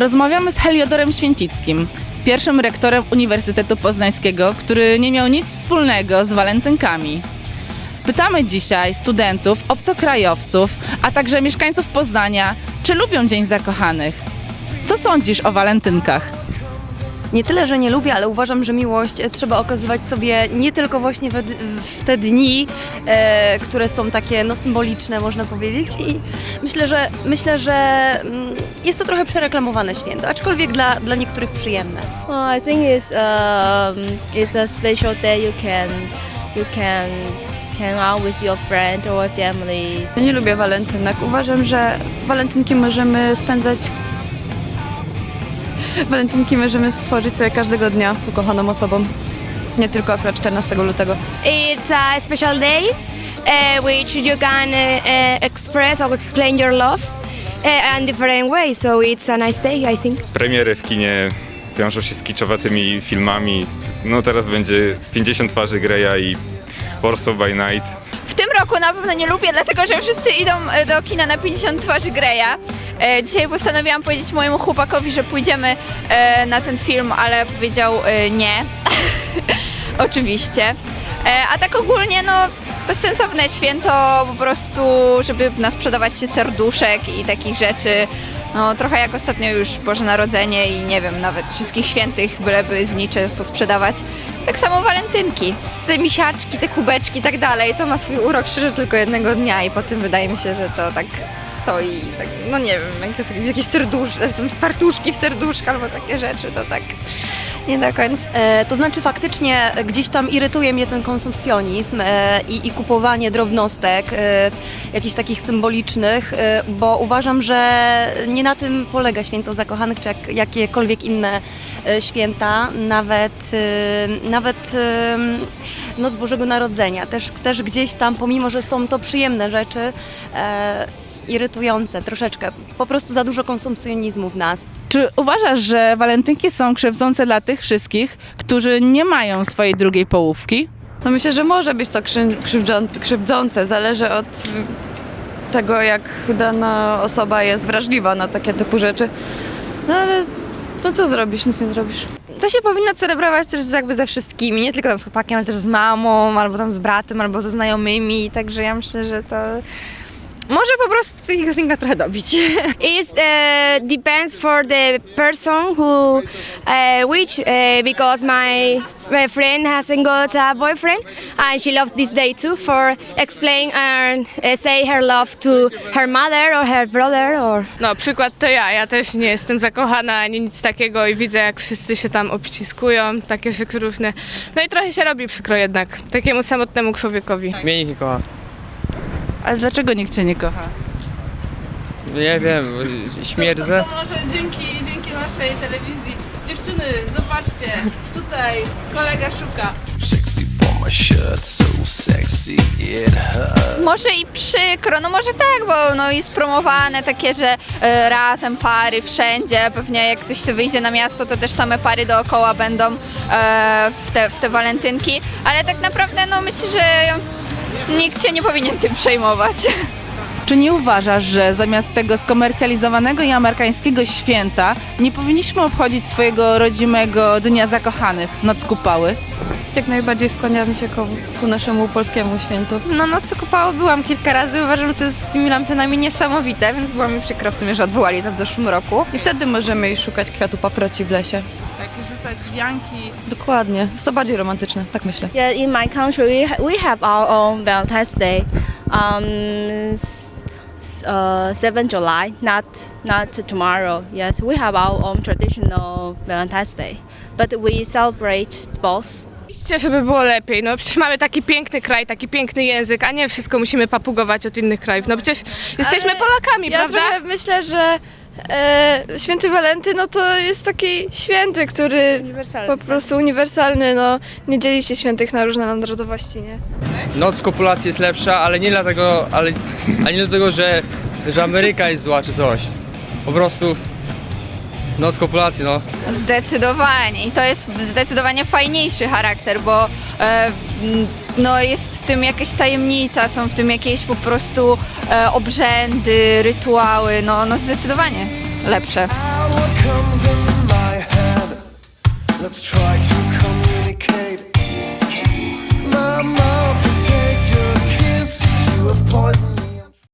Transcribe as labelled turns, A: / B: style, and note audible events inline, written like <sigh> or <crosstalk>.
A: Rozmawiamy z Heliodorem Święcickim, pierwszym rektorem Uniwersytetu Poznańskiego, który nie miał nic wspólnego z walentynkami. Pytamy dzisiaj studentów, obcokrajowców, a także mieszkańców Poznania, czy lubią Dzień Zakochanych. Co sądzisz o walentynkach?
B: Nie tyle, że nie lubię, ale uważam, że miłość e, trzeba okazywać sobie nie tylko właśnie we, w te dni, e, które są takie no, symboliczne, można powiedzieć. I myślę, że myślę, że mm, jest to trochę przereklamowane święto, aczkolwiek dla, dla niektórych przyjemne.
C: Well, I think it's um, it's a special day you can you can hang out with your friend or family.
D: Nie lubię walentynek. Uważam, że walentynki możemy spędzać. Walentynki możemy stworzyć sobie każdego dnia z ukochaną osobą. Nie tylko akurat 14 lutego.
C: It's a special day uh, which you can uh, express or explain your love uh, in different ways. So it's a nice day, I think.
E: Premiery w kinie wiążą się z kiczowatymi filmami. No teraz będzie 50 twarzy Greya i Warsaw by Night.
F: W tym roku na pewno nie lubię, dlatego że wszyscy idą e, do kina na 50 twarzy Greya. E, Dzisiaj postanowiłam powiedzieć mojemu chłopakowi, że pójdziemy e, na ten film, ale powiedział e, nie. <laughs> Oczywiście. E, A tak ogólnie, no, bezsensowne święto po prostu, żeby nasprzedawać się serduszek i takich rzeczy. No, trochę jak ostatnio już Boże Narodzenie i nie wiem, nawet wszystkich świętych, byleby znicze posprzedawać. Tak samo walentynki. Te misiaczki, te kubeczki i tak dalej, to ma swój urok szczerze tylko jednego dnia i potem wydaje mi się, że to tak stoi, tak, no nie wiem, jakieś, jakieś serduszki, fartuszki w serduszka albo takie rzeczy, to tak nie do końca.
B: E, to znaczy faktycznie gdzieś tam irytuje mnie ten konsumpcjonizm e, i, i kupowanie drobnostek, e, jakichś takich symbolicznych, e, bo uważam, że nie na tym polega święto zakochanych, czy jak, jakiekolwiek inne e, święta, nawet, e, nawet e, Noc Bożego Narodzenia. Też, też gdzieś tam, pomimo, że są to przyjemne rzeczy, e, irytujące troszeczkę. Po prostu za dużo konsumpcjonizmu w nas.
A: Czy uważasz, że walentynki są krzywdzące dla tych wszystkich, którzy nie mają swojej drugiej połówki?
D: No myślę, że może być to krzy- krzywdzące, krzywdzące. Zależy od tego, jak dana osoba jest wrażliwa na takie typu rzeczy. No ale no co zrobisz? Nic nie zrobisz.
F: To się powinno celebrować też jakby ze wszystkimi, nie tylko tam z chłopakiem, ale też z mamą, albo tam z bratem, albo ze znajomymi, także ja myślę, że to może po prostu tych singa trochę dobić. <laughs>
C: It uh, depends for the person who uh, which uh, because my my friend hasn't got a boyfriend and she loves this day too for explain and uh, say her love to her mother or her brother or
G: No, przykład to ja. Ja też nie jestem zakochana ani nic takiego i widzę, jak wszyscy się tam obciskują, takie rzeczy różne. No i trochę się robi przykro jednak, takiemu samotnemu człowiekowi.
H: Mnie nikt nie kocha.
A: Ale dlaczego nikt cię nie kocha?
H: Nie wiem, śmierdzę.
A: może dzięki, dzięki naszej telewizji. Dziewczyny, zobaczcie, tutaj kolega szuka.
F: Może i przykro, no może tak, bo no jest promowane takie, że e, razem pary wszędzie, pewnie jak ktoś sobie wyjdzie na miasto, to też same pary dookoła będą e, w, te, w te walentynki, ale tak naprawdę no myślę, że nikt się nie powinien tym przejmować.
A: Czy nie uważasz, że zamiast tego skomercjalizowanego i amerykańskiego święta nie powinniśmy obchodzić swojego rodzimego Dnia Zakochanych, Noc Kupały?
D: Jak najbardziej skłaniam się ku, ku naszemu polskiemu świętu.
F: No no co kupało byłam kilka razy, uważam, że to jest z tymi lampionami niesamowite, więc było mi przykro w sumie, że odwołali to w zeszłym roku.
D: I wtedy możemy iść szukać kwiatu paproci w lesie.
A: Tak, rzucać wianki.
D: Dokładnie. Jest to bardziej romantyczne, tak myślę.
C: yeah in my country we, ha- we have our own Valentine's Day um uh, 7 July not not tomorrow yes we have our own traditional Valentine's Day but we celebrate both
G: Oczywiście, żeby było lepiej, no przecież mamy taki piękny kraj, taki piękny język, a nie wszystko musimy papugować od innych krajów. No przecież jesteśmy Polakami,
I: Ja
G: prawda?
I: trochę myślę, że e, święty Walenty no to jest taki święty, który po prostu uniwersalny, no nie dzieli się świętych na różne narodowości, nie?
H: Noc kopulacji jest lepsza, ale nie dlatego, ale, a nie dlatego, że, że Ameryka jest zła czy coś. Po prostu noc kopulacji, no.
F: Zdecydowanie i to jest zdecydowanie fajniejszy charakter, bo e, no jest w tym jakaś tajemnica, są w tym jakieś po prostu e, obrzędy, rytuały, no, no zdecydowanie.
J: lepsze.
K: Let's try to